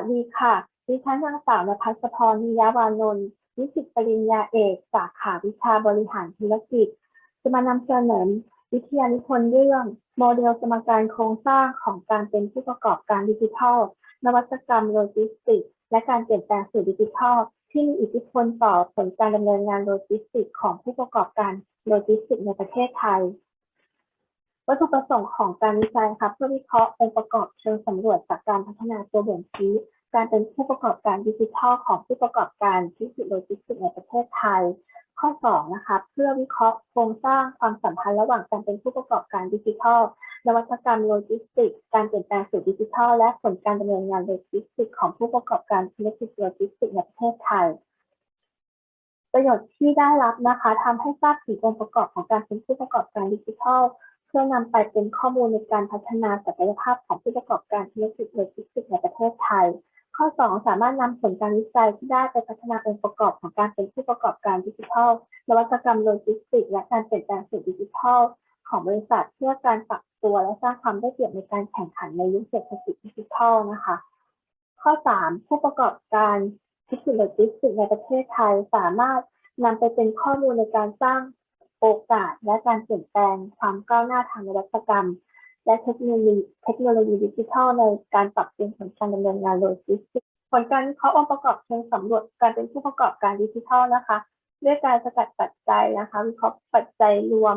สดีค่ะ ดิฉันนางสาวนภัสพรนิยาวานนท์นิสิตปริญญาเอก สาขาวิชาบริหารธุรกิจ จะมานำเสนอวิทยานิพนธ์เรื่อง โมเดลสมการโครงสร้างของการเป็นผู้ประกอบการดิจิทัล นวัตกรรมโลจิสติก และการเปลี่ยนแปลงสู่ดิจิทัล ที่มีอิทธิพลต่อผลการดำเนินงานโลจิสติก ของผู้ประกอบการโลจิสติกในประเทศไทย วัตถุประสงค์ของการวิจัยค่ะเพื่อวิเคราะห์องค์ประกอบเชิงสำรวจจากการพัฒนาตัวบ่งชี้การเป็นผู้ประกอบการดิจิทัลของผู้ประกอบการธุรกิจโลจิสติกส์ในประเทศไทย ข้อ2นะคะเพื่อวิเคราะห์โครงสร้างความสัมพันธ์ระหว่างการเป็นผู้ประกอบการดิจิทัล นวัตกรรมโลจิสติกส์การเปลี่ยนแปลงสู่ดิจิทัล และผลการดำเนินงานโลจิสติกส์ของผู้ประกอบการธุรกิจโลจิสติกส์ในประเทศไทยประโยชน์ที่ได้รับนะคะทำให้ทราบถึงองค์ประกอบของการเป็นผู้ประกอบการดิจิทัล เพื่อนำไปเป็นข้อมูลในการพัฒนาศักยภาพของผู้ประกอบการธุรกิจโลจิสติกส์ในประเทศไทย ข้อ 2 สามารถนำผลการวิจัยที่ได้ไปพัฒนาองค์ประกอบของการเป็นผู้ประกอบการดิจิทัล นวัตกรรมโลจิสติกส์และการเปลี่ยนแปลงสู่ดิจิทัล ของบริษัทเพื่อการปรับตัวและสร้างความได้เปรียบในการแข่งขันในยุคเศรษฐกิจดิจิทัลนะคะ ข้อ 3 ผู้ประกอบการธุรกิจโลจิสติกส์ในประเทศไทยสามารถนำไปเป็นข้อมูลในการสร้าง โอกาสและการเปลี่ยนแปลงความก้าวหน้าทางนวัตกรรม และเทคโนโลยีเทคโนโลยีดิจิทัลในการปรับเปลี่ยนผลการดำเนินงานโลจิสติกส์ผลการวิเคราะห์องค์ประกอบเชิงสำรวจการเป็นผู้ประกอบการดิจิทัลนะคะ ด้วยการสกัดปัจจัยนะคะ วิเคราะห์ปัจจัยรวม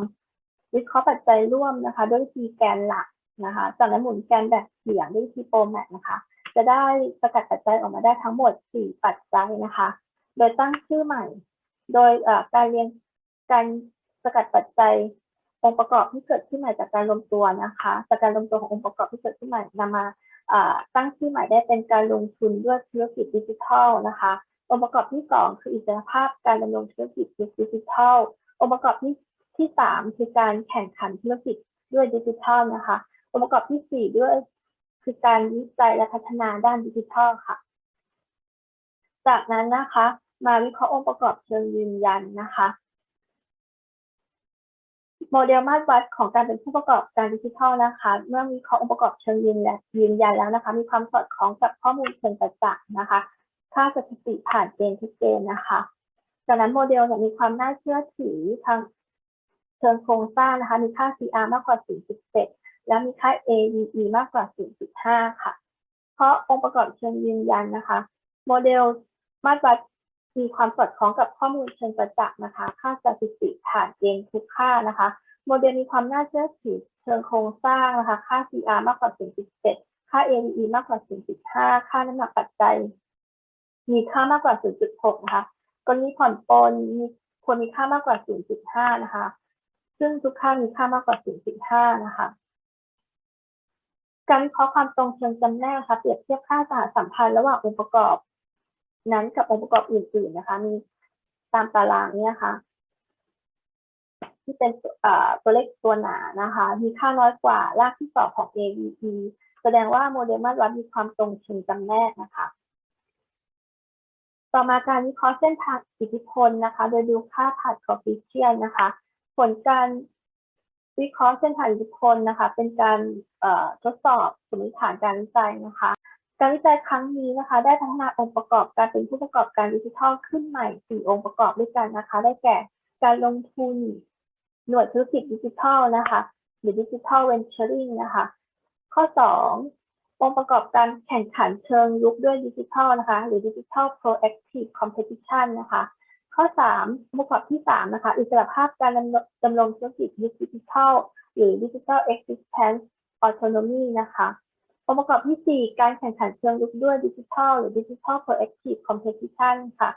วิเคราะห์ปัจจัยร่วมนะคะ ด้วยวิธีแกนหลักนะคะจากนั้นหมุนแกนแบบเฉียงด้วยวิธีโปรแมทนะคะ จะได้สกัดปัจจัยออกมาได้ทั้งหมด 4 ปัจจัยนะคะ โดยตั้งชื่อใหม่ โดยการเรียงการ สกัดปัจจัยองค์ประกอบที่เกิดขึ้นใหม่จากการรวมตัวนะคะจากการรวมตัวขององค์ประกอบที่เกิดขึ้นใหม่นำมาอ่าตั้งชื่อใหม่ได้เป็นการลงทุนด้วยธุรกิจดิจิทัลนะคะองค์ประกอบที่สองคืออิสรภาพการดำรงธุรกิจดิจิทัล องค์ประกอบที่ที่สามคือการแข่งขันธุรกิจด้วยดิจิทัลนะคะ องค์ประกอบที่สี่ด้วยคือการวิจัยและพัฒนาด้านดิจิทัลค่ะ จากนั้นนะคะ มาวิเคราะห์องค์ประกอบเชิงยืนยันนะคะ โมเดลมาตรวัดของการเป็นผู้ประกอบการดิจิทัลนะคะ เมื่อวิเคราะห์องค์ประกอบเชิงยืนยันยืนยันแล้วนะคะ มีความสอดคล้องกับข้อมูลเชิงประจักษ์นะคะ ค่าสถิติผ่านเกณฑ์ทุกเกณฑ์นะคะจากนั้นโมเดลเนี่ยมีความน่าเชื่อถือทางเชิงโครงสร้างนะคะ มีค่า CR มากกว่า 0.7 และมีค่า AVE มากกว่า 0.5 ค่ะ เพราะองค์ประกอบเชิงยืนยันนะคะ โมเดลมาตรวัดมีความสอดคล้องกับข้อมูลเชิงประจักษ์นะคะ ค่าสถิติผ่านเกณฑ์ทุกค่านะคะ โมเดลมีความน่าเชื่อถือเชิงโครงสร้างนะคะ ค่า CR มากกว่า 0.7 ค่า AVE มากกว่า 0.5 ค่าน้ำหนักปัจจัย มีค่ามากกว่า 0.6 นะคะกรณีผ่อนปลนมีควรมีค่ามากกว่า 0.5 นะคะ ซึ่งทุกค่ามีค่ามากกว่า 0.5 นะคะ การวิเคราะห์ความตรงเชิงจำแนกนะคะเปรียบเทียบค่าสหสัมพันธ์ระหว่างองค์ประกอบ นั้นกับองค์ประกอบอื่น ๆ นะคะ มีตามตารางเนี่ยค่ะ ที่เป็นตัวเลขตัวหนานะคะ มีค่าน้อยกว่ารากที่สองของ AVP แสดงว่าโมเดลมาตรวัดมีความตรงเชิงจำแนกนะคะ ต่อมาการวิเคราะห์เส้นทางอิทธิพลนะคะ โดยดูค่าผัดคอฟฟิเชียนนะคะ ผลการวิเคราะห์เส้นทางอิทธิพลนะคะ เป็นการทดสอบสมมติฐานการวิจัยนะคะ การวิจัยครั้งนี้นะคะ ได้พัฒนาองค์ประกอบการเป็นผู้ประกอบการดิจิทัลขึ้นใหม่ 4 องค์ประกอบด้วยกันนะคะ ได้แก่การลงทุน หน่วยธุรกิจดิจิทัลนะคะหรือดิจิทัลเวนเจอริงนะคะ ข้อ 2 องค์ประกอบการแข่งขันเชิงยุคด้วยดิจิทัลนะคะ หรือดิจิทัล proactive competition นะคะ ข้อ 3 องค์ประกอบที่ 3 นะคะ อิสรภาพการดำรงดำรงธุรกิจดิจิทัลหรือ digital existence autonomy นมีนะคะ องค์ประกอบที่ 4 การแข่งขันเชิงลุกด้วยดิจิทัลหรือ Digital Proactive Competition ค่ะ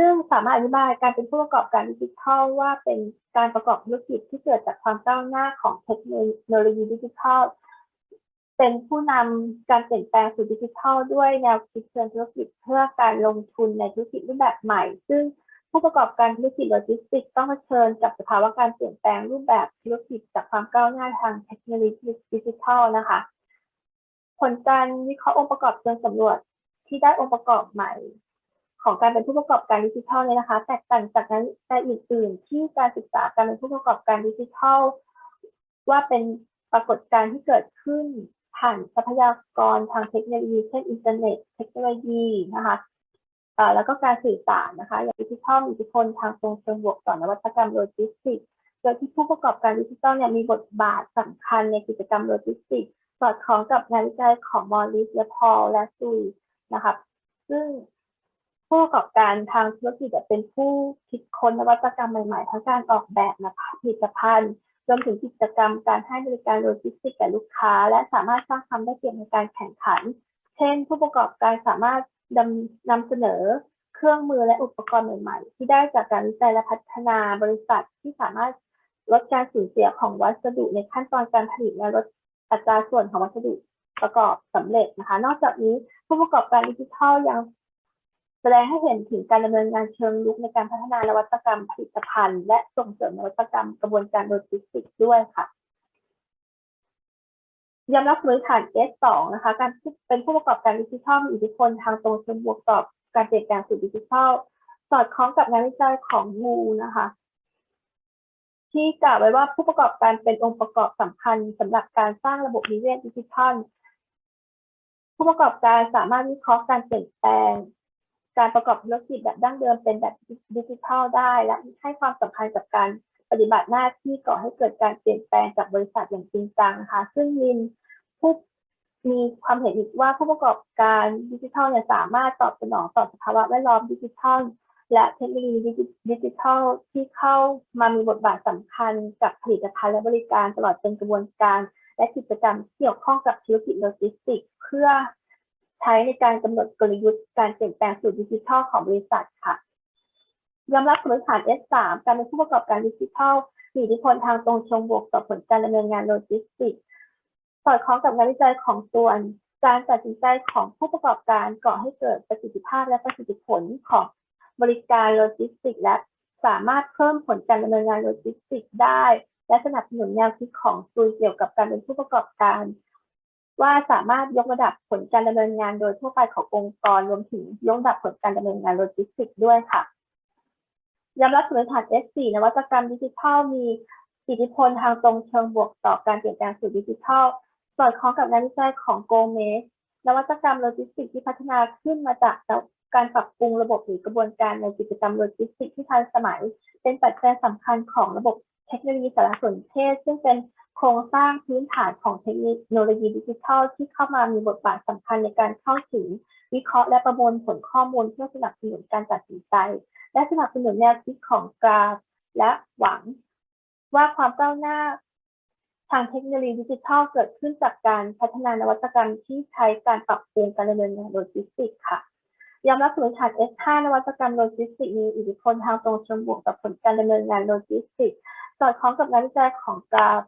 ซึ่งสามารถอธิบายการเป็นผู้ประกอบการดิจิทัลว่าเป็นการประกอบธุรกิจที่เกิดจากความก้าวหน้าของเทคโนโลยีดิจิทัล เป็นผู้นำการเปลี่ยนแปลงสู่ดิจิทัล ด้วยแนวคิดเชิงธุรกิจเพื่อการลงทุนในธุรกิจรูปแบบใหม่ ซึ่งผู้ประกอบการธุรกิจโลจิสติกส์ต้องเผชิญกับสภาวะการเปลี่ยนแปลงรูปแบบธุรกิจจากความก้าวหน้าทางเทคโนโลยีดิจิทัลนะคะ ผลการวิเคราะห์องค์ประกอบเชิงสำรวจที่ได้องค์ประกอบใหม่ ของการเป็นผู้ประกอบการดิจิทัลเนี่ยนะคะ แตกต่างจากนั้นในอื่น ๆ ที่การศึกษาการเป็นผู้ประกอบการดิจิทัล ว่าเป็นปรากฏการณ์ที่เกิดขึ้นผ่านทรัพยากรทางเทคโนโลยีเช่นอินเทอร์เน็ตเทคโนโลยีนะคะแล้วก็การสื่อสารนะคะ อย่างดิจิทัลมีอิทธิพลทางตรงเชิงบวกต่อนวัตกรรมโลจิสติกส์โดยที่ผู้ประกอบการดิจิทัลเนี่ยมีบทบาทสำคัญในกิจกรรมโลจิสติกส์สอดคล้องกับงานวิจัยของมอริสและพอลและซุยนะคะ ซึ่ง ผู้ประกอบการทางธุรกิจจะเป็นผู้คิดค้นนวัตกรรมใหม่ๆ ทั้งการออกแบบนะคะผลิตภัณฑ์รวมถึงกิจกรรมการให้บริการโลจิสติกส์แก่ลูกค้า และสามารถสร้างความได้เปรียบในการแข่งขัน เช่น ผู้ประกอบการสามารถดำนำเสนอเครื่องมือและอุปกรณ์ใหม่ๆ ที่ได้จากการวิจัยและพัฒนาบริษัทที่สามารถลดการสูญเสียของวัสดุในขั้นตอนการผลิตและลดอัตราส่วนของวัสดุประกอบสำเร็จนะคะ นอกจากนี้ผู้ประกอบการดิจิทัลยัง แสดงให้เห็นถึงการดำเนินงานเชิงลุกในการพัฒนานวัตกรรมผลิตภัณฑ์ และส่งเสริมนวัตกรรมกระบวนการโลจิสติกส์ด้วยค่ะยอมรับพื้นฐาน S2 นะคะ การเป็นผู้ประกอบการดิจิทัลมีอิทธิพลทางตรงเชิงบวกต่อการเปลี่ยนแปลงสู่ดิจิทัล สอดคล้องกับงานวิจัยของงูนะคะ ที่กล่าวไว้ว่าผู้ประกอบการเป็นองค์ประกอบสำคัญสำหรับการสร้างระบบนิเวศดิจิทัล ผู้ประกอบการสามารถวิเคราะห์การเปลี่ยนแปลง การประกอบธุรกิจแบบดั้งเดิมเป็นแบบดิจิทัลได้ และให้ความสำคัญกับการปฏิบัติหน้าที่ก่อให้เกิดการเปลี่ยนแปลงจากบริษัทอย่างจริงจังนะคะซึ่งลินผู้มีความเห็นอีกว่าผู้ประกอบการดิจิทัลเนี่ยสามารถตอบสนองต่อสภาวะแวดล้อมดิจิทัล และเทคโนโลยีดิจิทัลที่เข้ามามีบทบาทสำคัญกับผลิตภัณฑ์และบริการตลอดจนกระบวนการ และกิจกรรมที่เกี่ยวข้องกับธุรกิจโลจิสติกส์เพื่อ ใช้ในการกำหนดกลยุทธ์การเปลี่ยนแปลงสู่ดิจิทัลของบริษัทค่ะยอมรับพื้นฐาน S3 การเป็นผู้ประกอบการดิจิทัลมีอิทธิพลทางตรงเชิงบวกต่อผลการดำเนินงานโลจิสติกส์สอดคล้องกับงานวิจัยของส่วน การตัดสินใจของผู้ประกอบการก่อให้เกิดประสิทธิภาพและประสิทธิผลของบริการโลจิสติกส์และสามารถเพิ่มผลการดำเนินงานโลจิสติกส์ได้ และสนับสนุนแนวคิดของซุยเกี่ยวกับการเป็นผู้ประกอบการ ว่าสามารถยกระดับผลการดำเนินงานโดยทั่วไปขององค์กรรวมถึงยกระดับผลการดำเนินงานโลจิสติกส์ด้วยค่ะยอมรับพื้นฐาน S4 นวัตกรรมดิจิทัลมีอิทธิพลทางตรงเชิงบวกต่อการเปลี่ยนแปลงสู่ดิจิทัลสอดคล้องกับงานวิจัยของโกเมสนวัตกรรมโลจิสติกส์ที่พัฒนาขึ้นมาจากการปรับปรุงระบบหรือกระบวนการในกิจกรรมโลจิสติกส์ที่ทันสมัย เป็นปัจจัยสำคัญของระบบเทคโนโลยีสารสนเทศ ซึ่งเป็น โครงสร้างพื้นฐานของเทคโนโลยีดิจิทัลที่เข้ามามีบทบาทสำคัญในการเข้าถึง วิเคราะห์และประมวลผลข้อมูลเพื่อสนับสนุนการตัดสินใจ และสนับสนุนแนวคิดของกราฟ และหวัง ว่าความก้าวหน้าทางเทคโนโลยีดิจิทัลเกิดขึ้นจากการพัฒนานวัตกรรมที่ใช้การปรับปรุงการดำเนินงานโลจิสติกส์ค่ะยอมรับพื้นฐาน S5 นวัตกรรมโลจิสติกส์มีอิทธิพลทางตรงเชิงบวกต่อผลการดำเนินงานโลจิสติกส์สอดคล้องกับงานวิจัยของกราฟ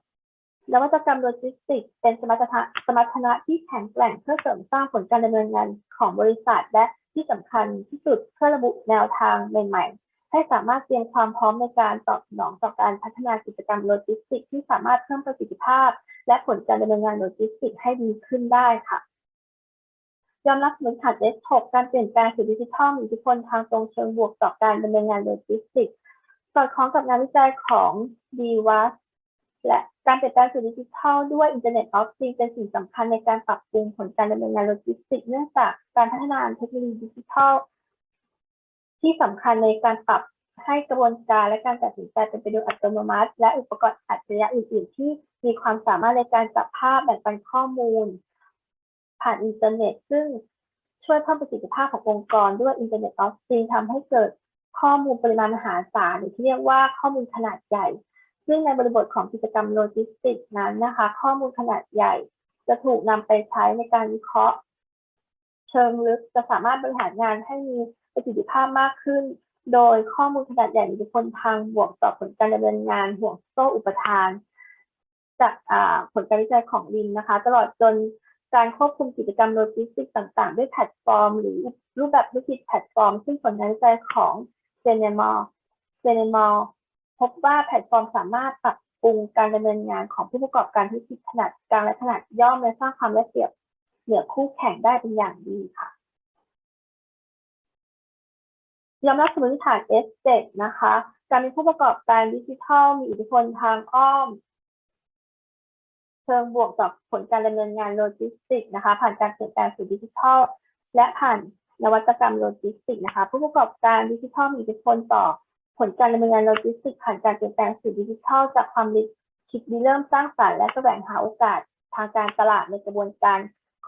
นวัตกรรมโลจิสติกส์เป็นสมรรถนะสมรรถนะที่แข็งแกร่งเพื่อเสริมสร้างผลการดำเนินงานของบริษัท และที่สำคัญที่สุดเพื่อระบุแนวทางใหม่ ๆ ให้สามารถเตรียมความพร้อมในการตอบสนองต่อการพัฒนากิจกรรมโลจิสติกส์ที่สามารถเพิ่มประสิทธิภาพ และผลการดำเนินงานโลจิสติกส์ให้ดีขึ้นได้ค่ะยอมรับพื้นฐาน S6 การเปลี่ยนแปลงสู่ดิจิทัลมีอิทธิพลทางตรงเชิงบวกต่อการดำเนินงานโลจิสติกส์สอดคล้องกับงานวิจัยของ d w a s และ การเปลี่ยนแปลงสู่ดิจิทัลด้วย Internet of Things เป็นสิ่งสำคัญในการปรับปรุงผลการดำเนินงานโลจิสติก เนื่องจากการพัฒนาเทคโนโลยีดิจิทัล ที่สำคัญในการปรับให้กระบวนการและการตัดสินใจเป็นไปโดยอัตโนมัติ และอุปกรณ์อัจฉริยะอื่น ๆ ที่มีความสามารถในการจับภาพแบ่งปันข้อมูล ผ่านอินเทอร์เน็ต ซึ่งช่วยเพิ่มประสิทธิภาพขององค์กรด้วย Internet of Things ทำให้เกิดข้อมูลปริมาณมหาศาลหรือที่เรียกว่าข้อมูลขนาดใหญ่ ซึ่งในบริบทของกิจกรรมโลจิสติกส์นั้นนะคะ ข้อมูลขนาดใหญ่จะถูกนำไปใช้ในการวิเคราะห์ เชิงลึกจะสามารถบริหารงานให้มีประสิทธิภาพมากขึ้น โดยข้อมูลขนาดใหญ่มีอิทธิพลทางบวกต่อผลการดำเนินงานห่วงโซ่อุปทาน จากผลการวิจัยของลินนะคะ ตลอดจนการควบคุมกิจกรรมโลจิสติกส์ต่างๆ ด้วยแพลตฟอร์ม หรือรูปแบบธุรกิจแพลตฟอร์ม ซึ่งผลการวิจัยของเจเนมอลเจเนมอล พบว่าแพลตฟอร์มสามารถปรับปรุงการดำเนินงานของผู้ประกอบการธุรกิจขนาดกลางและขนาดย่อมและสร้างความได้เปรียบเหนือคู่แข่งได้เป็นอย่างดีค่ะยอมรับสมมติฐาน S7 นะคะ การเป็นผู้ประกอบการดิจิทัล มีอิทธิพลทางอ้อมสชิงบวกต่อผลการดำเนินงานโลจิสติกส์นะคะ ผ่านการเปลี่ยนแปลงสู่ดิจิทัล และผ่านนวัตกรรมโลจิสติกส์นะคะ ผู้ประกอบการดิจิทัลมีอิทธิพลต่อ ผลการดำเนินงานโลจิสติกผ่านการเปลี่ยนแปลงสู่ดิจิทัลจากความคิดริเริ่มสร้างสรรค์และแสวงหาโอกาสทางการตลาดในกระบวนการ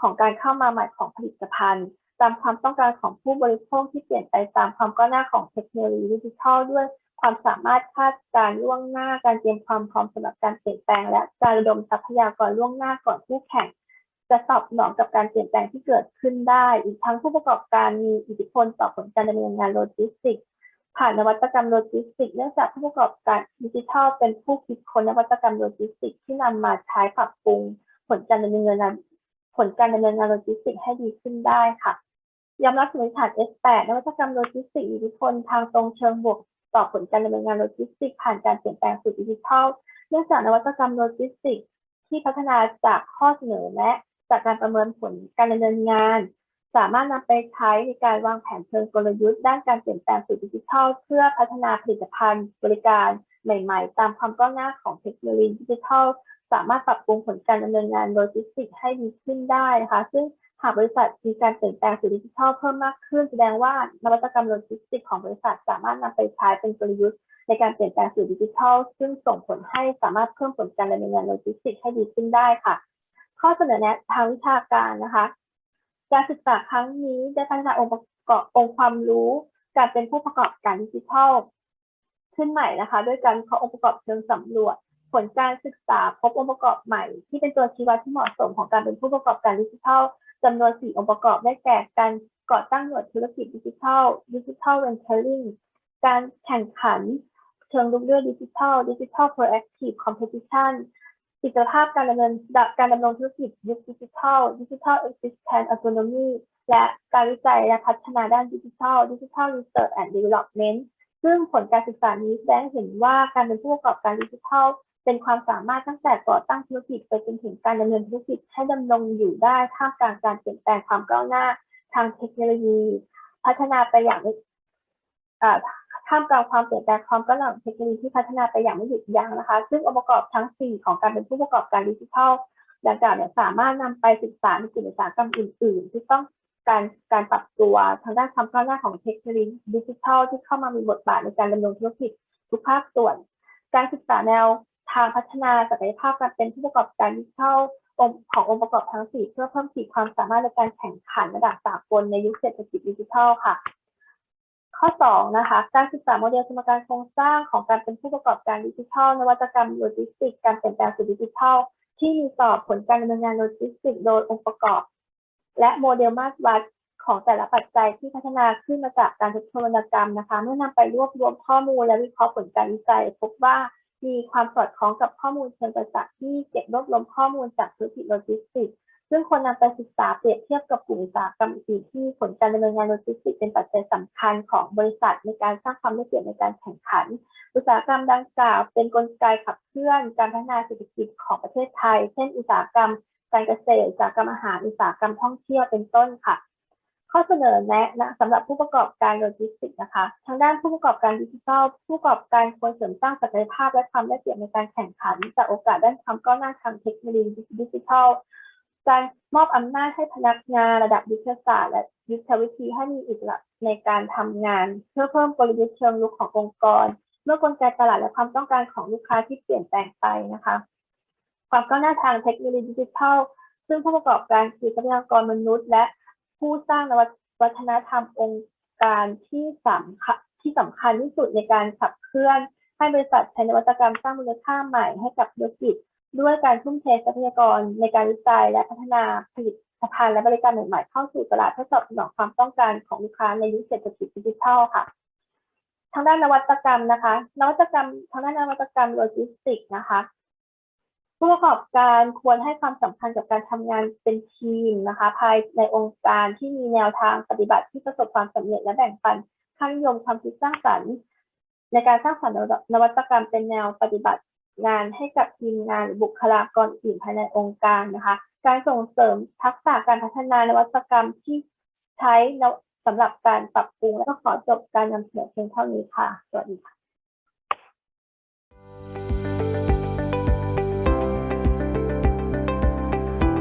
ของการเข้ามาใหม่ของผลิตภัณฑ์ ตามความต้องการของผู้บริโภคที่เปลี่ยนไปตามความก้าวหน้าของเทคโนโลยีดิจิทัลด้วยความสามารถคาดการล่วงหน้าการเตรียมความพร้อมสำหรับการเปลี่ยนแปลง และการระดมทรัพยากรล่วงหน้าก่อนคู่แข่ง จะตอบสนองกับการเปลี่ยนแปลงที่เกิดขึ้นได้ อีกทั้งผู้ประกอบการมีอิทธิพลต่อผลการดำเนินงานโลจิสติกส์ ผ่านนวัตกรรมโลจิสติก เนื่องจากผู้ประกอบการดิจิทัลเป็นผู้คิดค้นนวัตกรรมโลจิสติก ที่นำมาใช้ปรับปรุงผลการดำเนินงานผลการดำเนินงานโลจิสติกให้ดีขึ้นได้ค่ะยอมรับสมมติฐาน S8 นวัตกรรมโลจิสติกอิทธิพลทางตรงเชิงบวกต่อผลการดำเนินงานโลจิสติก ผ่านการเปลี่ยนแปลงสู่ดิจิทัล เนื่องจากนวัตกรรมโลจิสติก ที่พัฒนาจากข้อเสนอและจากการประเมินผลการดำเนินงาน สามารถนำไปใช้ในการวางแผนเชิงกลยุทธ์ ด้านการเปลี่ยนแปลงสู่ดิจิทัล เพื่อพัฒนาผลิตภัณฑ์บริการใหม่ ๆ ตามความก้าวหน้าของเทคโนโลยีดิจิทัล สามารถปรับปรุงผลการดำเนินงานโลจิสติกส์ให้ดีขึ้นได้นะคะ ซึ่งหากบริษัทมีการเปลี่ยนแปลงสู่ดิจิทัลเพิ่มมากขึ้น แสดงว่านวัตกรรมโลจิสติกส์ของบริษัท สามารถนำไปใช้เป็นกลยุทธ์ในการเปลี่ยนแปลงสู่ดิจิทัล ซึ่งส่งผลให้สามารถเพิ่มผลการดำเนินงานโลจิสติกส์ให้ดีขึ้นได้ค่ะ ข้อเสนอแนะทางวิชาการนะคะ การศึกษาครั้งนี้ได้พัฒนาองค์ประกอบองค์ความรู้ การเป็นผู้ประกอบการดิจิทัล ขึ้นใหม่นะคะ ด้วยการเคราองค์ประกอบเชิงสำรวจ ผลการศึกษาพบองค์ประกอบใหม่ ที่เป็นตัวชี้วัดที่เหมาะสมของการเป็นผู้ประกอบการดิจิทัลจำนวน 4 องค์ประกอบได้แก่การก่อตั้งหน่วยธุรกิจดิจิทัลดิจิทัลเวนเทอริงการแข่งขัน เชิงลุกด้วยดิจิทัลดิจิทัลโปรแอคทีฟคอมเพติชัน อิสรภาพการดำเนินการดำรงธุรกิจยุคดิจิทัลดิจิทัลเอ็กซิสแทนอ u โ o โนมีและการวิจัยและพัฒนาด้านดิจิทัลดิจิทัลรีเสิร์ชแอนด์ดีเวล็อปเมนต์ซึ่งผลการศึกษานี้แสดงเห็นว่าการเป็นผู้ประกอบการดิจิทัล เป็นความสามารถตั้งแต่ก่อตั้งธุรกิจไปจนถึงการดำเนินธุรกิจให้ดำรงอยู่ได้ท่ามกลางการเปลี่ยนแปลงความก้าวหน้า ทางเทคโนโลยี พัฒนาไปอย่าง ท่ามกลางความเปลี่ยนแปลงความก้าวหน้าของเทคโนโลยีที่พัฒนาไปอย่างไม่หยุดยั้งนะคะ ซึ่งองค์ประกอบทั้ง 4 ของการเป็นผู้ประกอบการดิจิทัลดังกล่าวเนี่ยสามารถนำไปศึกษาในกลุ่มอุตสาหกรรมอื่น ๆ ที่ต้องการการปรับตัวทางด้านความก้าวหน้าของเทคโนโลยีดิจิทัลที่เข้ามามีบทบาทในการดำรงธุรกิจทุกภาคส่วน การศึกษาแนวทางพัฒนาศักยภาพการเป็นผู้ประกอบการดิจิทัลขององค์ประกอบทั้ง 4 เพื่อเพิ่มขีดความสามารถในการแข่งขันระดับสากลในยุคเศรษฐกิจดิจิทัลค่ะ ข้อ 2 นะคะ การศึกษาโมเดลสมการโครงสร้างของการเป็นผู้ประกอบการดิจิทัล นวัตกรรมโลจิสติก การเปลี่ยนแปลงสู่ดิจิทัล ที่มีต่อผลการดำเนินงานโลจิสติก โดยองค์ประกอบ และโมเดลมาตรวัดของแต่ละปัจจัยที่พัฒนาขึ้นมาจากการทดสอบวรรณกรรมนะคะ เมื่อนำไปรวบรวมข้อมูลและวิเคราะห์ผลการวิจัย พบว่ามีความสอดคล้องกับข้อมูลเชิงประจักษ์ที่เก็บรวบรวมข้อมูลจากธุรกิจโลจิสติกส์ ซึ่งควรนำไปศึกษาเปรียบเทียบกับกลุ่มอุตสาหกรรมอื่นที่ผลการดำเนินงานโลจิสติกส์เป็นปัจจัยสำคัญของบริษัทในการสร้างความได้เปรียบในการแข่งขัน อุตสาหกรรมดังกล่าวเป็นกลไกขับเคลื่อนการพัฒนาเศรษฐกิจของประเทศไทย เช่น อุตสาหกรรมการเกษตร อุตสาหกรรมอาหาร อุตสาหกรรมท่องเที่ยว เป็นต้นค่ะ ข้อเสนอแนะนะสำหรับผู้ประกอบการโลจิสติกส์นะคะ ทางด้านผู้ประกอบการดิจิทัล ผู้ประกอบการควรเสริมสร้างศักยภาพและความได้เปรียบในการแข่งขัน จากโอกาสด้านความก้าวหน้าทางเทคโนโลยีดิจิทัล การมอบอำนาจให้พนักงานระดับยุทธศาสตร์และยุทธวิธีให้มีอิสระในการทำงาน เพื่อเพิ่มกลยุทธ์เชิงลุกขององค์กร เมื่อกลไกตลาดและความต้องการของลูกค้าที่เปลี่ยนแปลงไปนะคะ ความก้าวหน้าทางเทคโนโลยีดิจิทัล ซึ่งผู้ประกอบการคือทรัพยากรมนุษย์ และผู้สร้างนวัฒนธรรมองค์การที่สำคัญที่สำคัญที่สุดในการขับเคลื่อน ให้บริษัทใช้นวัตกรรมสร้างมูลค่าใหม่ให้กับธุรกิจ ด้วยการทุ่มเททรัพยากรในการวิจัยและพัฒนาผลิตภัณฑ์และบริการใหม่ๆเข้าสู่ตลาดเพื่อตอบสนองความต้องการของลูกค้าในยุคเศรษฐกิจดิจิทัลค่ะ ทางด้านนวัตกรรมนะคะ นวัตกรรมทางด้านนวัตกรรมโลจิสติกส์นะคะผู้ประกอบการควรให้ความสำคัญกับการทำงานเป็นทีมนะคะ ภายในองค์การที่มีแนวทางปฏิบัติที่ประสบความสำเร็จและแบ่งปันค่านิยมความคิดสร้างสรรค์ ในการสร้างสรรค์นวัตกรรมเป็นแนวปฏิบัติ งานให้กับทีมงานหรือบุคลากรอื่นภายในองค์การนะคะ การส่งเสริมทักษะการพัฒนานวัตกรรมที่ใช้สำหรับการปรับปรุงและก็ขอจบการนำเสนอเพียงเท่านี้ค่ะ สวัสดีค่ะ